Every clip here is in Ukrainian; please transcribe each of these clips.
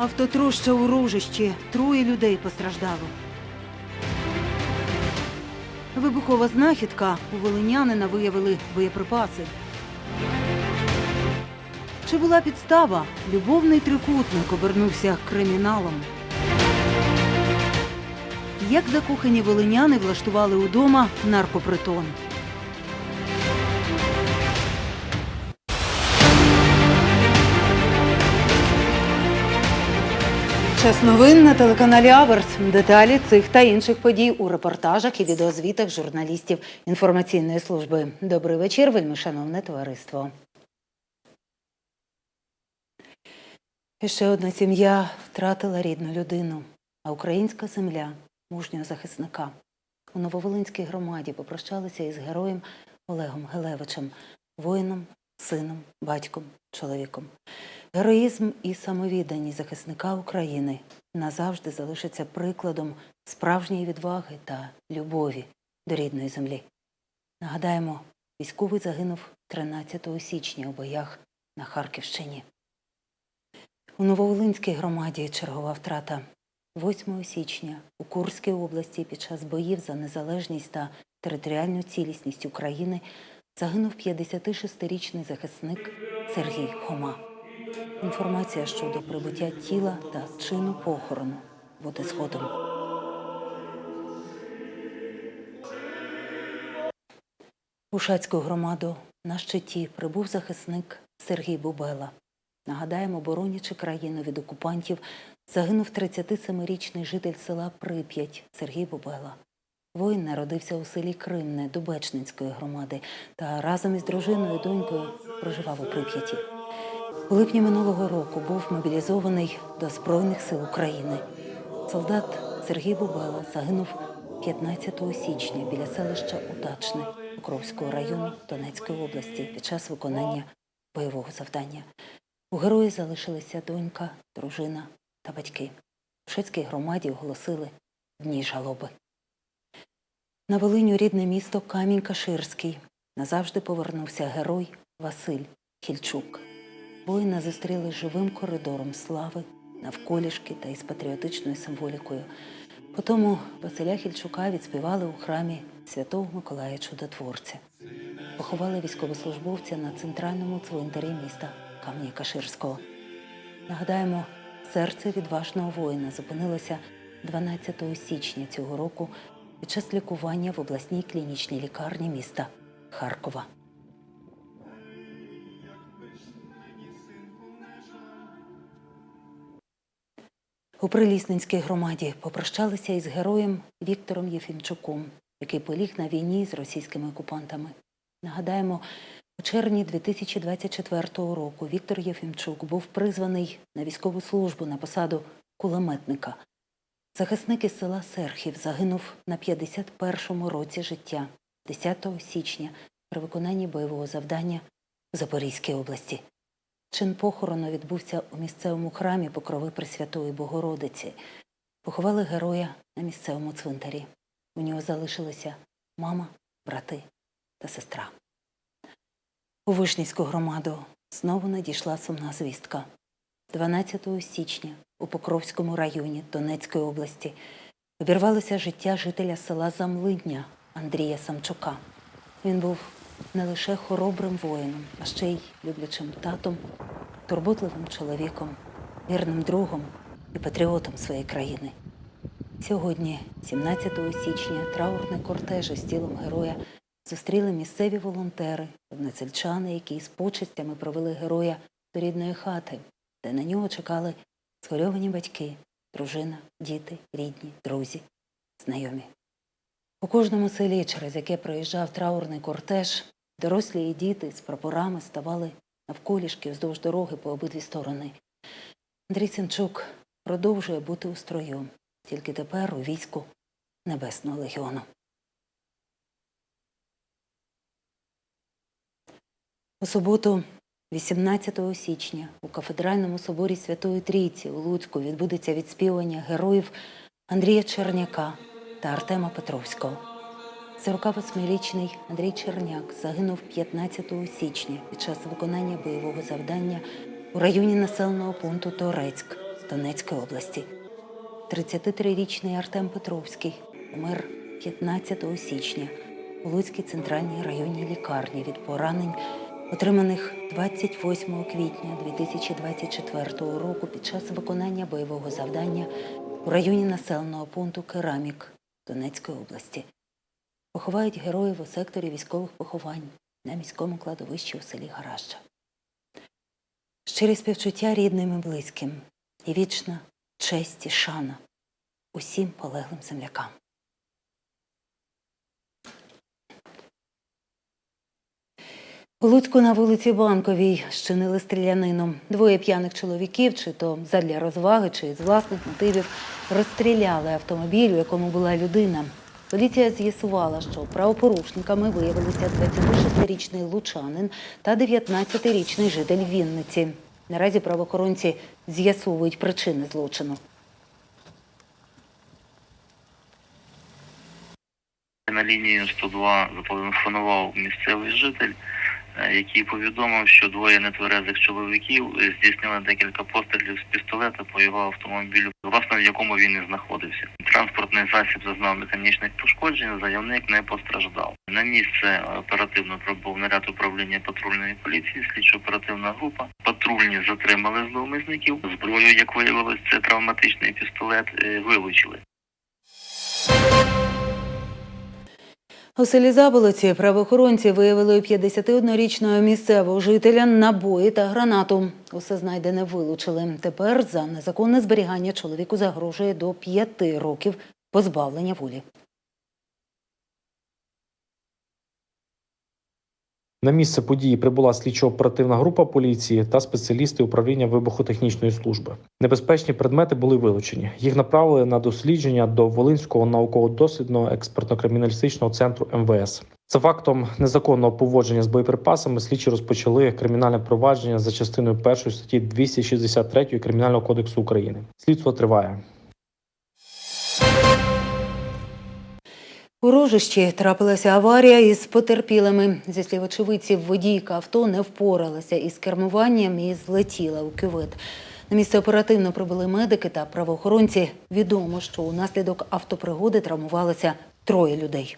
Автотроща у Ружищі. Троє людей постраждало. Вибухова знахідка. У волинянина виявили боєприпаси. Чи була підстава? Любовний трикутник обернувся криміналом. Як закохані волиняни влаштували удома наркопритон. Час новин на телеканалі Аверс. Деталі цих та інших подій у репортажах і відеозвітах журналістів інформаційної служби. Добрий вечір, вельми шановне товариство. І ще одна сім'я втратила рідну людину, а українська земля мужнього захисника. У Нововолинській громаді попрощалися із героєм Олегом Гелевичем, воїном, сином, батьком, чоловіком. Героїзм і самовідданість захисника України назавжди залишаться прикладом справжньої відваги та любові до рідної землі. Нагадаємо, військовий загинув 13 січня у боях на Харківщині. У Нововолинській громаді чергова втрата 8 січня у Курській області під час боїв за незалежність та територіальну цілісність України загинув 56-річний захисник Сергій Хома. Інформація щодо прибуття тіла та чину похорону буде згодом. У Шацьку громаду на щиті прибув захисник Сергій Бубела. Нагадаємо, боронячи країну від окупантів, загинув 37-річний житель села Прип'ять Сергій Бубела. Воїн народився у селі Кримне Дубечнинської громади та разом із дружиною і донькою проживав у Прип'яті. У липні минулого року був мобілізований до Збройних сил України. Солдат Сергій Бубела загинув 15 січня біля селища Удачне Покровського району Донецької області під час виконання бойового завдання. У герої залишилися донька, дружина та батьки. У Шецькій громаді оголосили дні жалоби. На Волиню рідне місто Камінь-Каширський. Назавжди повернувся герой Василь Хільчук. Воїна зустріли живим коридором слави, навколішки та із патріотичною символікою. Потому Василя Хільчука відспівали у храмі Святого Миколая Чудотворця. Поховали військовослужбовця на центральному цвинтарі міста Кам'я Каширського. Нагадаємо, серце відважного воїна зупинилося 12 січня цього року під час лікування в обласній клінічній лікарні міста Харкова. У Прилісненській громаді попрощалися із героєм Віктором Єфімчуком, який поліг на війні з російськими окупантами. Нагадаємо, у червні 2024 року Віктор Єфімчук був призваний на військову службу на посаду кулеметника. Захисник із села Серхів загинув на 51-му році життя 10 січня при виконанні бойового завдання в Запорізькій області. Чин похорону відбувся у місцевому храмі Покрови Пресвятої Богородиці. Поховали героя на місцевому цвинтарі. У нього залишилися мама, брати та сестра. У Вишнівську громаду знову надійшла сумна звістка. 12 січня у Покровському районі Донецької області обірвалося життя жителя села Замлидня Андрія Самчука. Він був не лише хоробрим воїном, а ще й люблячим татом, турботливим чоловіком, вірним другом і патріотом своєї країни. Сьогодні, 17 січня, траурний кортеж із тілом героя зустріли місцеві волонтери, односельчани, які з почестями провели героя до рідної хати, де на нього чекали схвильовані батьки, дружина, діти, рідні, друзі, знайомі. У кожному селі, через яке проїжджав траурний кортеж, дорослі і діти з прапорами ставали навколішки вздовж дороги по обидві сторони. Андрій Сенчук продовжує бути у строю, тільки тепер у війську Небесного легіону. У суботу, 18 січня, у кафедральному соборі Святої Трійці у Луцьку відбудеться відспівання героїв Андрія Черняка та Артема Петровського. 48-річний Андрій Черняк загинув 15 січня під час виконання бойового завдання у районі населеного пункту Торецьк Донецької області. 33-річний Артем Петровський помер 15 січня у Луцькій центральній районній лікарні від поранень, отриманих 28 квітня 2024 року під час виконання бойового завдання у районі населеного пункту Керамік Донецької області. Поховають героїв у секторі військових поховань на міському кладовищі у селі Гараща. Щирі співчуття рідним і близьким і вічна честь і шана усім полеглим землякам. У Луцьку на вулиці Банковій щинили стрілянину. Двоє п'яних чоловіків, чи то задля розваги, чи з власних мотивів, розстріляли автомобіль, у якому була людина. Поліція з'ясувала, що правопорушниками виявилися 26-річний лучанин та 19-річний житель Вінниці. Наразі правоохоронці з'ясовують причини злочину. На лінію 102 зателефонував місцевий житель, який повідомив, що двоє нетверезих чоловіків е, здійснили декілька пострілів з пістолета по його автомобілю, власне, в якому він і знаходився. Транспортний засіб зазнав механічних пошкоджень, заявник не постраждав. На місце оперативно прибув наряд управління патрульної поліції, слідчо-оперативна група. Патрульні затримали зловмисників. Зброю, як виявилось, це травматичний пістолет, е, вилучили. У селі Заболоці правоохоронці виявили у 51-річного місцевого жителя набої та гранату. Усе знайдене вилучили. Тепер за незаконне зберігання чоловіку загрожує до п'яти років позбавлення волі. На місце події прибула слідчо-оперативна група поліції та спеціалісти управління вибухотехнічної служби. Небезпечні предмети були вилучені. Їх направили на дослідження до Волинського науково-дослідного експертно-криміналістичного центру МВС. За фактом незаконного поводження з боєприпасами слідчі розпочали кримінальне провадження за частиною першої статті 263 Кримінального кодексу України. Слідство триває. У Рожищі трапилася аварія із потерпілими. Зі слів очевидців, водійка авто не впоралася із кермуванням і злетіла у кювет. На місце оперативно прибули медики та правоохоронці. Відомо, що унаслідок автопригоди травмувалося троє людей.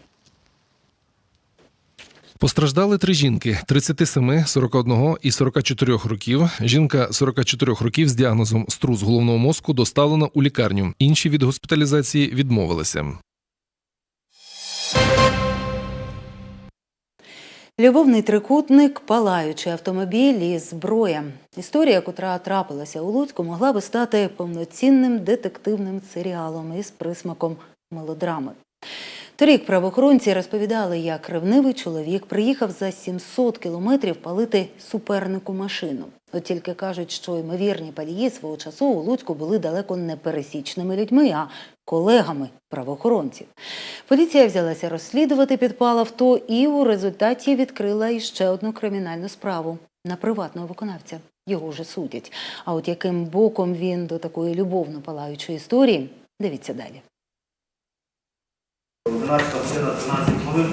Постраждали три жінки: 37, 41 і 44 років. Жінка 44 років з діагнозом струс головного мозку доставлена у лікарню. Інші від госпіталізації відмовилися. Любовний трикутник, палаючий автомобіль і зброя. Історія, котра трапилася у Луцьку, могла би стати повноцінним детективним серіалом із присмаком мелодрами. Торік правоохоронці розповідали, як ревнивий чоловік приїхав за 700 кілометрів палити супернику машину. От тільки кажуть, що ймовірні палії свого часу у Луцьку були далеко не пересічними людьми, а колегами правоохоронців. Поліція взялася розслідувати підпал авто і у результаті відкрила іще одну кримінальну справу на приватного виконавця. Його вже судять. А от яким боком він до такої любовно палаючої історії, дивіться далі. 11 година 13 хвилин.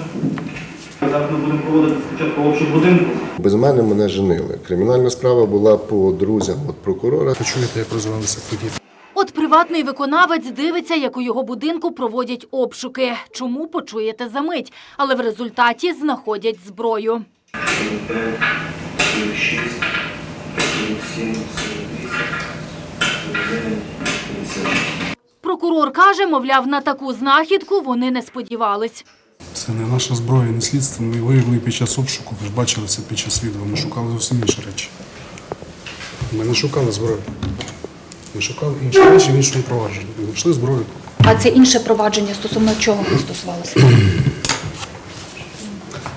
Зараз ми будемо проводити спочатку обшук будинку. Без мене мене женили. Кримінальна справа була по друзям от прокурора. Почуєте, як розвивалися події. От приватний виконавець дивиться, як у його будинку проводять обшуки. Чому почуєте за мить, але в результаті знаходять зброю. 5, 6, 7, 8, 9, 10. Прокурор каже, мовляв, на таку знахідку вони не сподівались. Це не наша зброя, не слідство. Ми виявили під час обшуку, ви ж бачили це під час відео. Ми шукали зовсім інші речі. Ми не шукали зброю. Ми шукали інші речі в іншому провадженні. Ми знайшли зброю. А це інше провадження стосовно чого воно стосувалося?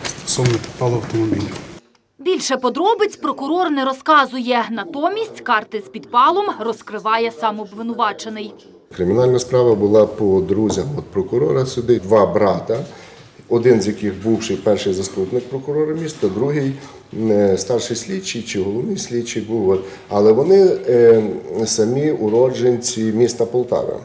Стосовно підпалу автомобіля. Більше подробиць прокурор не розказує. Натомість карти з підпалом розкриває сам обвинувачений. Кримінальна справа була по друзям от прокурора сюди. Два брата, один з яких бувший перший заступник прокурора міста, другий е, старший слідчий чи головний слідчий був. Але вони е, самі уродженці міста Полтава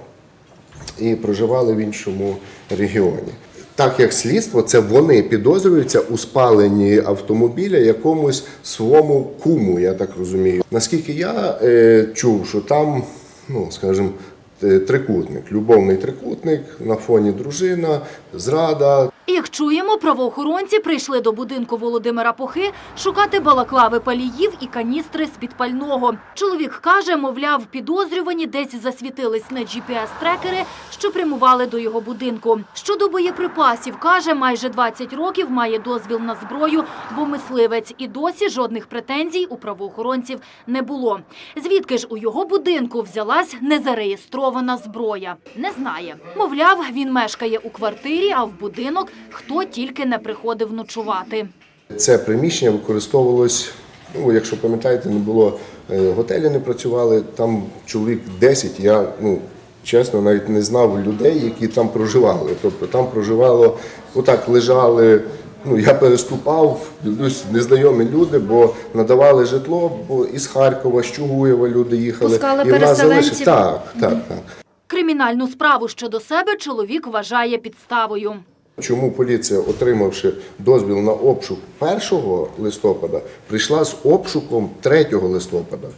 і проживали в іншому регіоні. Так як слідство, це вони підозрюються у спаленні автомобіля якомусь своєму куму, я так розумію. Наскільки я е, чув, що там ну, скажімо, трикутник, любовний трикутник на фоні дружина, зрада, Як чуємо, правоохоронці прийшли до будинку Володимира Похи шукати балаклави паліїв і каністри з підпального. Чоловік каже, мовляв, підозрювані десь засвітились на GPS-трекери, що прямували до його будинку. Щодо боєприпасів, каже, майже 20 років має дозвіл на зброю, бо мисливець і досі жодних претензій у правоохоронців не було. Звідки ж у його будинку взялась незареєстрована зброя? Не знає. Мовляв, він мешкає у квартирі, а в будинок хто тільки не приходив ночувати. Це приміщення використовувалось, ну, якщо пам'ятаєте, не було е, готелі, не працювали. Там чоловік 10, я ну, чесно навіть не знав людей, які там проживали. Тобто там проживало, отак лежали. Ну, я переступав, дивлюсь, незнайомі люди, бо надавали житло, бо із Харкова, з Чугуєва люди їхали. Пускали і переселенців? Так, так, так. Кримінальну справу щодо себе чоловік вважає підставою. Чому поліція, отримавши дозвіл на обшук 1 листопада, прийшла з обшуком 3 листопада?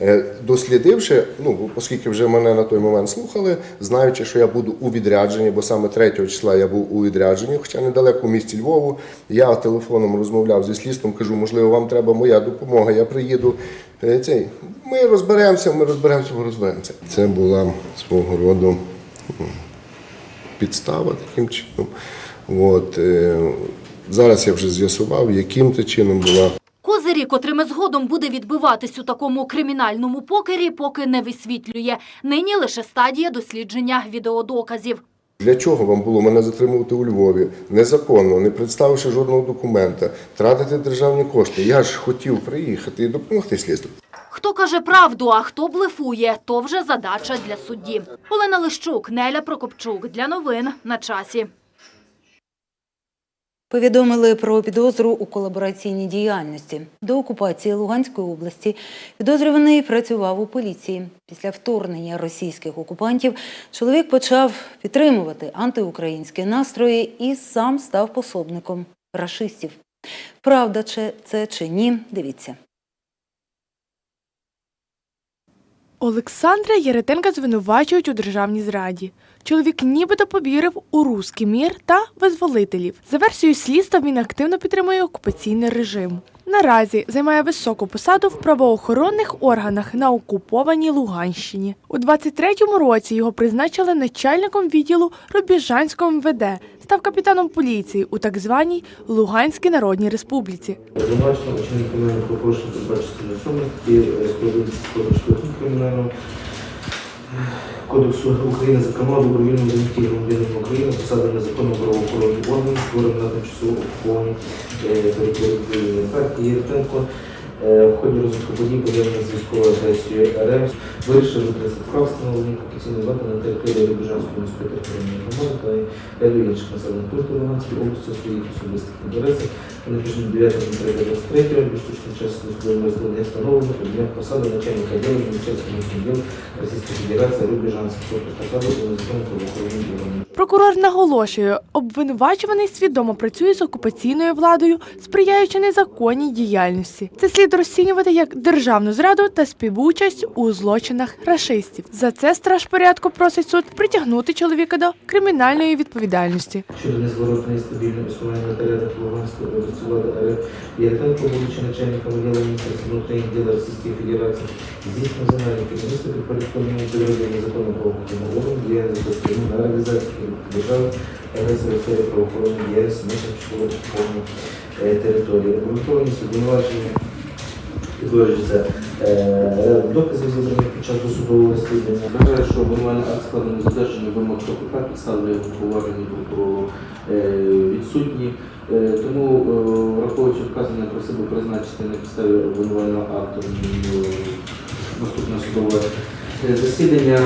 Е, Дослідивши, ну оскільки вже мене на той момент слухали, знаючи, що я буду у відрядженні, бо саме 3 числа я був у відрядженні, хоча недалеко в місті Львову, я телефоном розмовляв зі слідством, кажу, можливо, вам треба моя допомога, я приїду. Е, Цей, ми розберемося, ми розберемося, ми розберемося. Це була свого роду підстава таким чином. От, е, зараз я вже з'ясував, яким це чином була. Козирі, котрими згодом буде відбиватись у такому кримінальному покері, поки не висвітлює. Нині лише стадія дослідження відеодоказів. Для чого вам було мене затримувати у Львові незаконно, не представивши жодного документа, тратити державні кошти? Я ж хотів приїхати і допомогти слідству. Хто каже правду, а хто блефує, то вже задача для судді. Олена Лищук, Неля Прокопчук. Для новин на часі. Повідомили про підозру у колабораційній діяльності. До окупації Луганської області підозрюваний працював у поліції. Після вторгнення російських окупантів чоловік почав підтримувати антиукраїнські настрої і сам став пособником рашистів. Правда, чи це чи ні, дивіться. Олександра Єретенка звинувачують у державній зраді. Чоловік нібито повірив у руський мір та визволителів. За версією слідства він активно підтримує окупаційний режим. Наразі займає високу посаду в правоохоронних органах на окупованій Луганщині. У 23-му році його призначили начальником відділу Рубіжанського МВД, став капітаном поліції у так званій Луганській Народній Республіці. Обвинувачено вчинення кримінального правопорушення передбачено особи і складу кримінального кодексу України, зокрема добровільному занятті громадянина України, посади незаконно правоохоронні органи, створені на тимчасово окупованій е, території України. Так, Єртенко в ході розвитку подій, пов'язаних з військовою агресією РФ, вирішив використати прав, встановлені офіційної влади на території Рубіжанської міської територіальної громади та ряду інших населених пунктів Луганської області у своїх особистих інтересах. Вони пішли 9 23 більш точно час службового визволення встановлено об'єкт посади начальника відділу Міністерства внутрішніх діл Російської Федерації Рубіжанських тобто посаду у незаконних правоохоронних органів. Прокурор наголошує, обвинувачуваний свідомо працює з окупаційною владою, сприяючи незаконній діяльності. Це слід розцінювати як державну зраду та співучасть у злочинах рашистів. За це страж порядку просить суд притягнути чоловіка до кримінальної відповідальності. Щодо незворотної стабільної існування теренах Луганської області влади РФ Єртенко, будучи начальником відділу Міністерства внутрішніх діл Російської Федерації, здійснив земельні керівництво підпорядкованому підрозділу незаконно правоохоронного органу реалізацію держави агресора правоохоронної діяльності на тимчасово окупованій е, території. Обґрунтованість обвинувачення підтверджується е, рядом доказів, зібраних під час досудового розслідування. Вважаю, що обвинувальний акт складений з одержанням вимог КПК, підстави його поваження прокурору е, відсутні. Тому, враховуючи вказане про себе призначити на підставі обвинувального акту наступне судове засідання,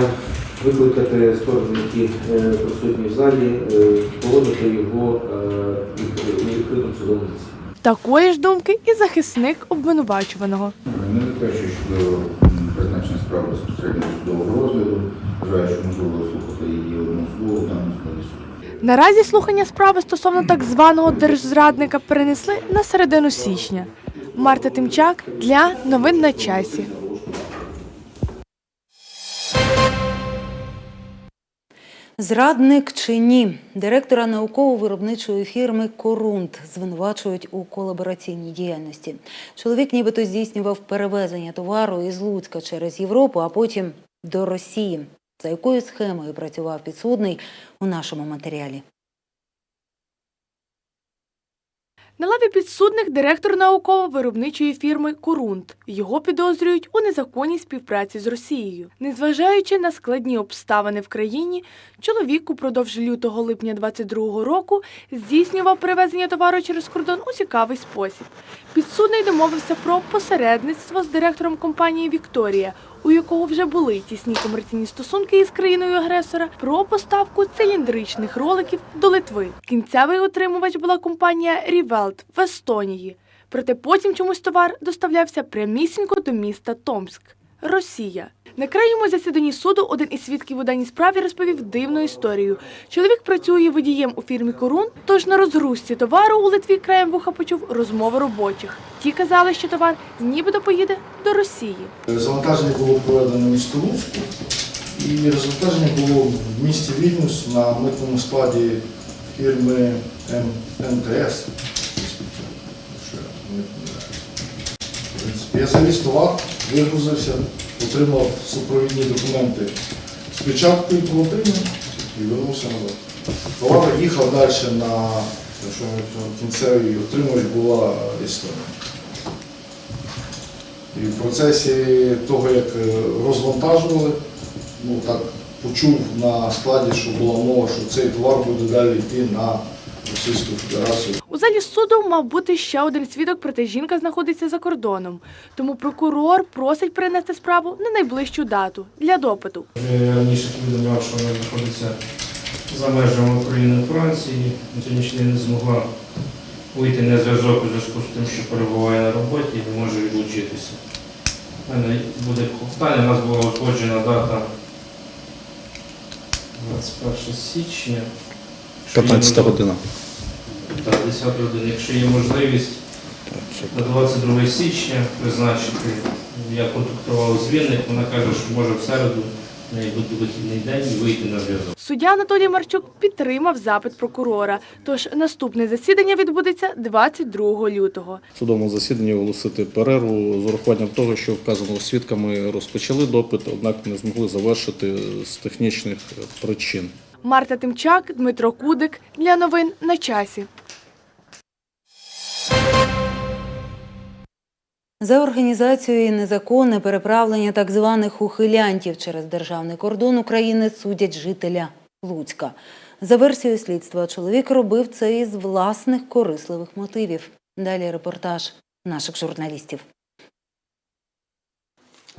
викликати сторони, які е, присутні в залі, е, проводити його е, у відкритому судовому засіданні. Такої ж думки і захисник обвинувачуваного. Не заперечую щодо призначення справи безпосередньо судового розгляду. Вважаю, що можливо слухати її одну слово в даному складі суду. Наразі слухання справи стосовно так званого держзрадника перенесли на середину січня. Марта Тимчак для новин на часі. Зрадник чи ні? Директора науково-виробничої фірми Корунт звинувачують у колабораційній діяльності. Чоловік нібито здійснював перевезення товару із Луцька через Європу, а потім до Росії. За якою схемою працював підсудний у нашому матеріалі. На лаві підсудних директор науково-виробничої фірми Корунт. Його підозрюють у незаконній співпраці з Росією. Незважаючи на складні обставини в країні, чоловік упродовж лютого липня 22 року здійснював перевезення товару через кордон у цікавий спосіб. Підсудний домовився про посередництво з директором компанії Вікторія, у якого вже були тісні комерційні стосунки із країною агресора, про поставку циліндричних роликів до Литви. Кінцевий отримувач була компанія Рівелт в Естонії. Проте потім чомусь товар доставлявся прямісінько до міста Томськ. Росія на крайньому засіданні суду один із свідків у даній справі розповів дивну історію. Чоловік працює водієм у фірмі Корун, тож на розгрузці товару у Литві краєм вуха почув розмови робочих. Ті казали, що товар нібито поїде до Росії. Завантаження було проведено місто Луцьку, і розвантаження було в місті Вільнюс на митному складі фірми МТС. Я не пам'ятаю. В принципі, Я завіз товар, вигрузився, отримав супровідні документи з печаткою отриманню і вернувся назад. Товар їхав далі на якщо кінцевий отримувач була Естонія. І в процесі того, як е, розвантажували, ну так почув на складі, що була мова, що цей товар буде далі йти на Російську Федерацію. У залі суду мав бути ще один свідок, проте жінка знаходиться за кордоном. Тому прокурор просить перенести справу на найближчу дату для допиту. Я раніше повідомляв, що вона знаходиться за межами України Франції. На сьогоднішній день не змогла вийти на зв'язок у зв'язку з тим, що перебуває на роботі і не може відлучитися. У мене буде клопотання, у нас була узгоджена дата 21 січня. Якщо є 15 година. Так, 10 година. Якщо є можливість на 22 січня призначити, я контактував з Вінник, вона каже, що може в середу бути вихідний день і вийти на зв'язок. Суддя Анатолій Марчук підтримав запит прокурора. Тож наступне засідання відбудеться 22 лютого. В судовому засіданні оголосити перерву з урахуванням того, що вказаного свідками розпочали допит, однак не змогли завершити з технічних причин. Марта Тимчак, Дмитро Кудик для новин на часі. За організацію і незаконне переправлення так званих ухилянтів через державний кордон України судять жителя Луцька. За версією слідства, чоловік робив це із власних корисливих мотивів. Далі репортаж наших журналістів.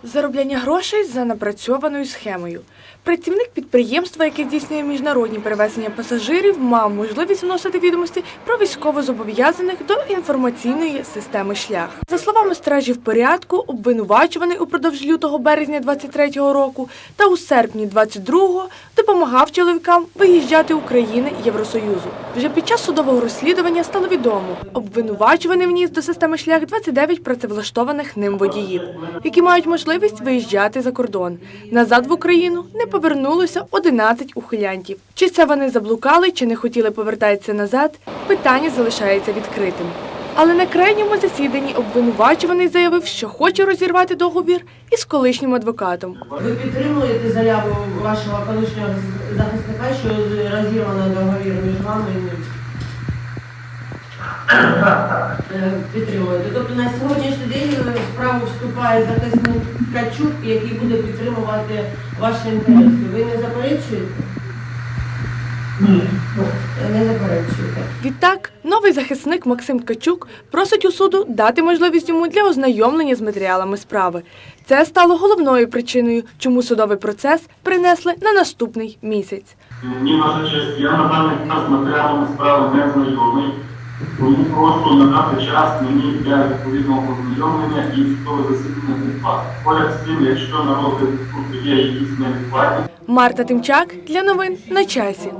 Заробляння грошей за напрацьованою схемою. Працівник підприємства, яке здійснює міжнародні перевезення пасажирів, мав можливість вносити відомості про військовозобов'язаних до інформаційної системи шлях. За словами стражів порядку, обвинувачуваний упродовж лютого березня 23-го року та у серпні 22-го допомагав чоловікам виїжджати України Євросоюзу. Вже під час судового розслідування стало відомо, обвинувачуваний вніс до системи шлях 29 працевлаштованих ним водіїв, які мають можливість виїжджати за кордон. Назад в Україну не повернулося 11 ухилянтів. Чи це вони заблукали, чи не хотіли повертатися назад, питання залишається відкритим. Але на крайньому засіданні обвинувачуваний заявив, що хоче розірвати договір із колишнім адвокатом. Ви підтримуєте заяву вашого колишнього захисника, що розірвано договір між вами і ним? Е, Підтримуєте. Тобто на сьогоднішній день в справу вступає захисник Ткачук, який буде підтримувати ваші інтереси. Ви не заперечуєте? Ні. Не заперечуєте. Відтак, новий захисник Максим Ткачук просить у суду дати можливість йому для ознайомлення з матеріалами справи. Це стало головною причиною, чому судовий процес принесли на наступний місяць. Ні, ваша честь, я на даний час з матеріалами справи не знайомий, тому прошу надати час мені для відповідного ознайомлення і судове засідання відкласти. Поряд з тим, якщо на розгляд суду є якісь невідкладні, Марта Тимчак для новин на часі.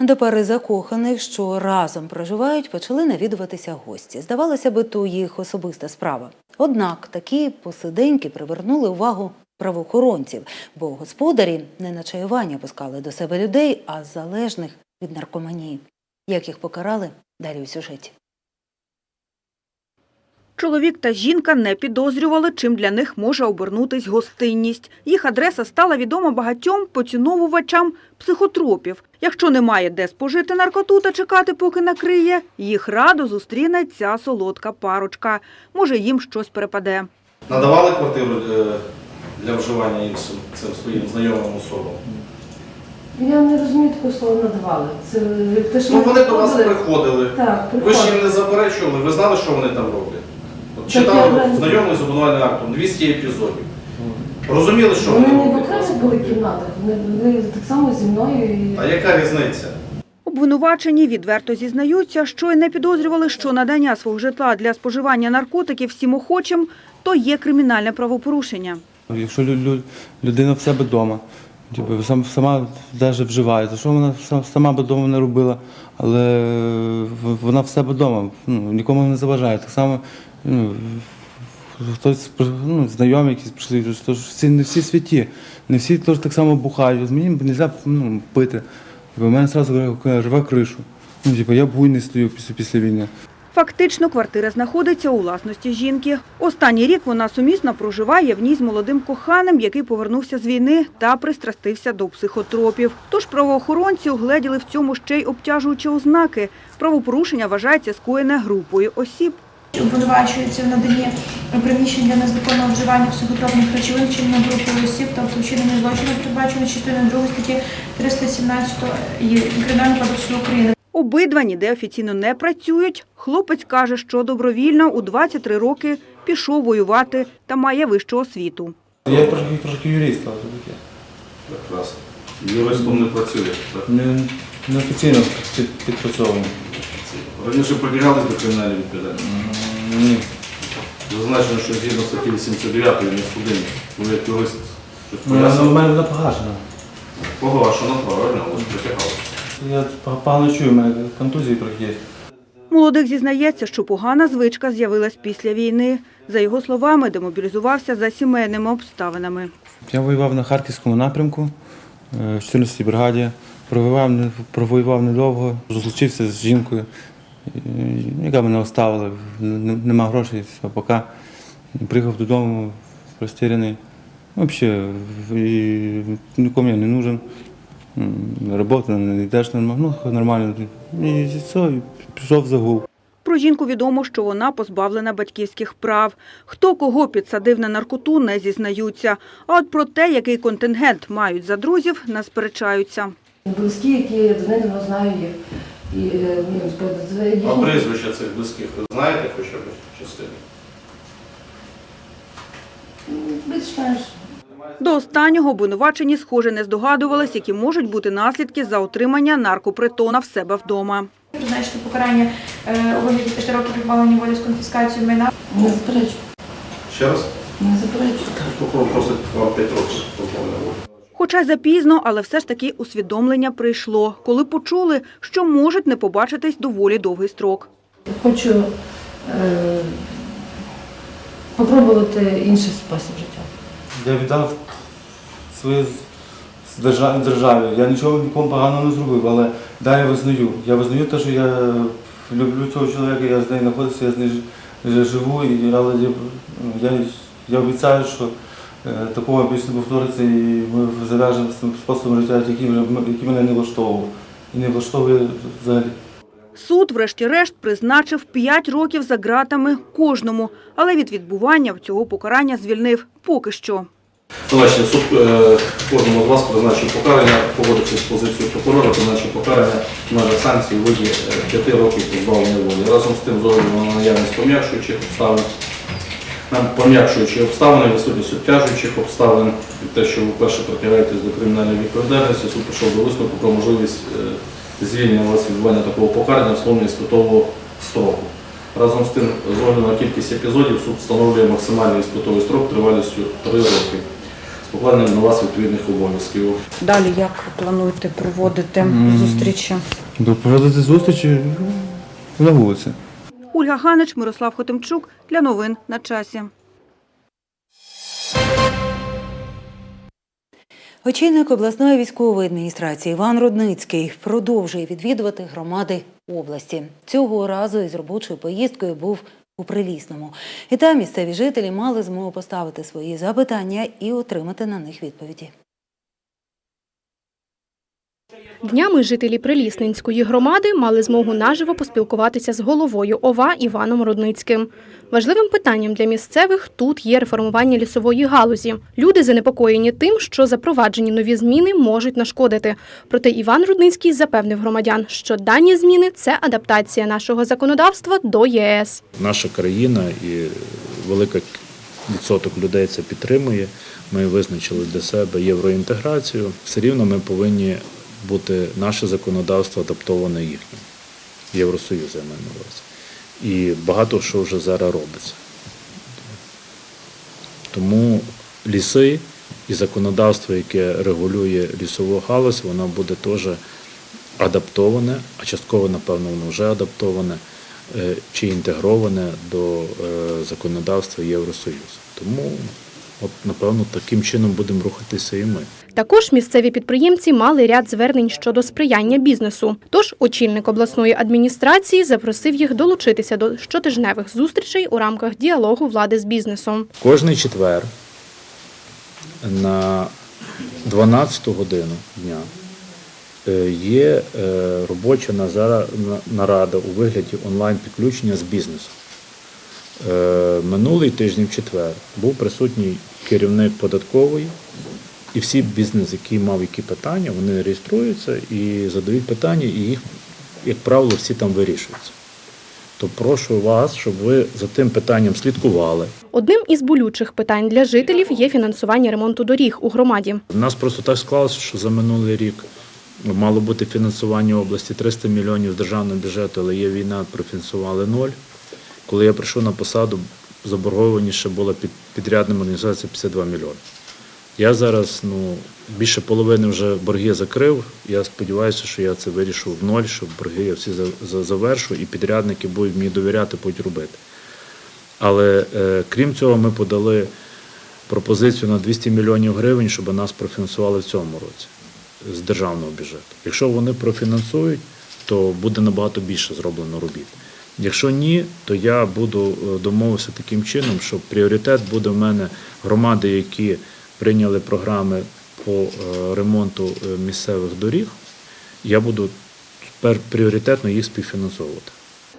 До пари закоханих, що разом проживають, почали навідуватися гості. Здавалося би, то їх особиста справа. Однак такі посиденьки привернули увагу правоохоронців, бо господарі не на чаювання пускали до себе людей, а залежних від наркоманії. Як їх покарали, далі у сюжеті. Чоловік та жінка не підозрювали, чим для них може обернутись гостинність. Їх адреса стала відома багатьом поціновувачам психотропів. Якщо немає де спожити наркоту та чекати, поки накриє, їх радо зустріне ця солодка парочка. Може, їм щось перепаде. Надавали квартиру е, для вживання іншим цим своїм знайомим особам? Я не розумію такого слова надавали. Це те, що Ну вони до вас приходили- приходили. Так, Ви ж їм не заперечували, ви знали, що вони там роблять. От читали я- знайомий з обвинувальним актом 200 епізодів. Розуміли, що Вони вони не в роблять. окремих були кімнатах, вони були так само зі мною. І... А яка різниця? Обвинувачені відверто зізнаються, що й не підозрювали, що надання свого житла для споживання наркотиків всім охочим – то є кримінальне правопорушення. Якщо лю- лю- людина в себе вдома, типу, сама навіть вживає, то що вона сама би вдома не робила, але вона в себе вдома, ну, нікому не заважає. Так само ну, хтось ну, знайомі якісь прийшли, то всі, не всі святі, не всі теж так само бухають. Мені не можна ну, пити. У мене одразу рве кришу. Ну, типу, я буйний стою після війни. Фактично, квартира знаходиться у власності жінки. Останній рік вона сумісно проживає в ній з молодим коханим, який повернувся з війни та пристрастився до психотропів. Тож правоохоронці угледіли в цьому ще й обтяжуючі ознаки. Правопорушення вважається скоєне групою осіб. Обвинувачується в наданні приміщень для незаконного вживання психотропних речовин чинно групою осіб, тобто вчинення злочину, передбачено частиною 2 статті 317 Кримінального кодексу України. Обидва ніде офіційно не працюють. Хлопець каже, що добровільно у 23 роки пішов воювати та має вищу освіту. Я трошки, трошки юрист, але таке. Прекрасно. Юристом не працює. так? Не, неофіційно під, підпрацьовано. Раніше притягались до кримінальної відповідальності? Ні. Зазначено, що згідно статті 89 не судимі. Ви як юрист. У мене вона погашена. Погашено, правильно, але ж притягали. Я погано чую, у мене контузії трохи є. Молодик зізнається, що погана звичка з'явилась після війни. За його словами, демобілізувався за сімейними обставинами. Я воював на Харківському напрямку е, в 14-й бригаді. Провоював, провоював недовго, розлучився з жінкою, яка мене оставила. Нема грошей, все, поки. Приїхав додому, розтіряний. Взагалі, нікому я не нужен. Робота не йдеш ну, нормально. І все, і пішов в загул. Про жінку відомо, що вона позбавлена батьківських прав. Хто кого підсадив на наркоту, не зізнаються. А от про те, який контингент мають за друзів, не сперечаються. Близькі, які давним знаю їх. І, е, ну, А прізвища цих близьких ви знаєте хоча б частину? Більш-менш. До останнього обвинувачені, схоже, не здогадувались, які можуть бути наслідки за отримання наркопритона в себе вдома. Призначити покарання е, у вигляді 5 років позбавлення волі з конфіскацією майна. Не заперечую. Ще раз? Не заперечую. Прокурор просить вам 5 років позбавлення волі. Хоча й запізно, але все ж таки усвідомлення прийшло, коли почули, що можуть не побачитись доволі довгий строк. Хочу е, попробувати інший спосіб життя. Я віддав своє державі. Я нічого нікому поганого не зробив, але да, я визнаю. Я визнаю те, що я люблю цього чоловіка, я з нею знаходжуся, я з нею живу, але я, я, я обіцяю, що е, такого більше не повториться, і ми зав'яжемо способом життя, який, який мене не влаштовував. І не влаштовує взагалі. Суд, врешті-решт, призначив 5 років за ґратами кожному, але від відбування цього покарання звільнив поки що. Значить, суд е, кожному з вас призначив покарання, погодивши з позицією прокурора, призначив покарання на санкції у виді 5 років позбавлення волі. Разом з тим, з огляду на наявність пом'якшуючих обставин, на пом'якшуючі обставини, відсутність обтяжуючих обставин, те, що ви вперше притягаєтесь до кримінальної відповідальності, суд прийшов до висновку про можливість е, звільнення вас відбування такого покарання в словні іспитового строку. Разом з тим, з огляду на кількість епізодів, суд встановлює максимальний іспитовий строк тривалістю 3 роки покладенням на вас відповідних обов'язків. Далі як плануєте проводити зустрічі? Проводити зустрічі на вулиці. Ольга Ганич, Мирослав Хотимчук для новин на часі. Очільник обласної військової адміністрації Іван Рудницький продовжує відвідувати громади області. Цього разу із робочою поїздкою був у Прилісному. І там місцеві жителі мали змогу поставити свої запитання і отримати на них відповіді. Днями жителі Прилісненської громади мали змогу наживо поспілкуватися з головою ОВА Іваном Рудницьким. Важливим питанням для місцевих тут є реформування лісової галузі. Люди занепокоєні тим, що запроваджені нові зміни можуть нашкодити. Проте Іван Рудницький запевнив громадян, що дані зміни це адаптація нашого законодавства до ЄС. Наша країна і велика відсоток людей це підтримує. Ми визначили для себе євроінтеграцію. Все рівно ми повинні бути наше законодавство адаптоване їхнім. Євросоюз я маю на увазі. І багато що вже зараз робиться. Тому ліси і законодавство, яке регулює лісову галузь, воно буде теж адаптоване, а частково, напевно, воно вже адаптоване е, чи інтегроване до е, законодавства Євросоюзу. Тому, от, напевно, таким чином будемо рухатися і ми. Також місцеві підприємці мали ряд звернень щодо сприяння бізнесу. Тож очільник обласної адміністрації запросив їх долучитися до щотижневих зустрічей у рамках діалогу влади з бізнесом. Кожний четвер на 12 годину дня е, є е, робоча нарада у вигляді онлайн-підключення з бізнесом. Е, Минулий тиждень в четвер був присутній керівник податкової, і всі бізнес, які мав які питання, вони реєструються і задають питання, і їх, як правило, всі там вирішуються. То прошу вас, щоб ви за тим питанням слідкували. Одним із болючих питань для жителів є фінансування ремонту доріг у громаді. У нас просто так склалося, що за минулий рік мало бути фінансування області 300 мільйонів з державного бюджету, але є війна, профінансували ноль. Коли я прийшов на посаду, заборгованість ще була під підрядним організацією 52 мільйони. Я зараз ну, більше половини вже борги закрив. Я сподіваюся, що я це вирішу в ноль, щоб борги я всі за- за- завершу і підрядники будуть мені довіряти, будуть робити. Але е, крім цього, ми подали пропозицію на 200 мільйонів гривень, щоб нас профінансували в цьому році з державного бюджету. Якщо вони профінансують, то буде набагато більше зроблено робіт. Якщо ні, то я буду е, домовився таким чином, що пріоритет буде в мене громади, які прийняли програми по е, ремонту е, місцевих доріг. Я буду тепер пріоритетно їх співфінансовувати.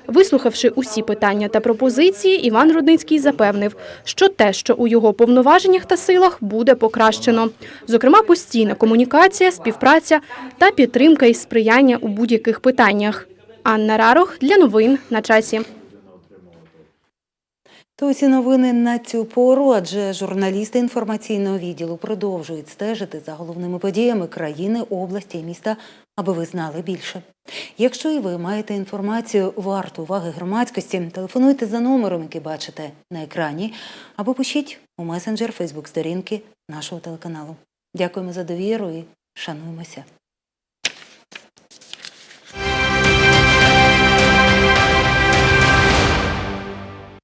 Вислухавши усі питання та пропозиції, Іван Рудницький запевнив, що те, що у його повноваженнях та силах, буде покращено. Зокрема, постійна комунікація, співпраця та підтримка і сприяння у будь-яких питаннях. Анна Рарох для новин на часі. То ці новини на цю пору, адже журналісти інформаційного відділу продовжують стежити за головними подіями країни, області і міста, аби ви знали більше. Якщо і ви маєте інформацію варту уваги громадськості, телефонуйте за номером, який бачите на екрані, або пишіть у месенджер Фейсбук сторінки нашого телеканалу. Дякуємо за довіру і шануємося.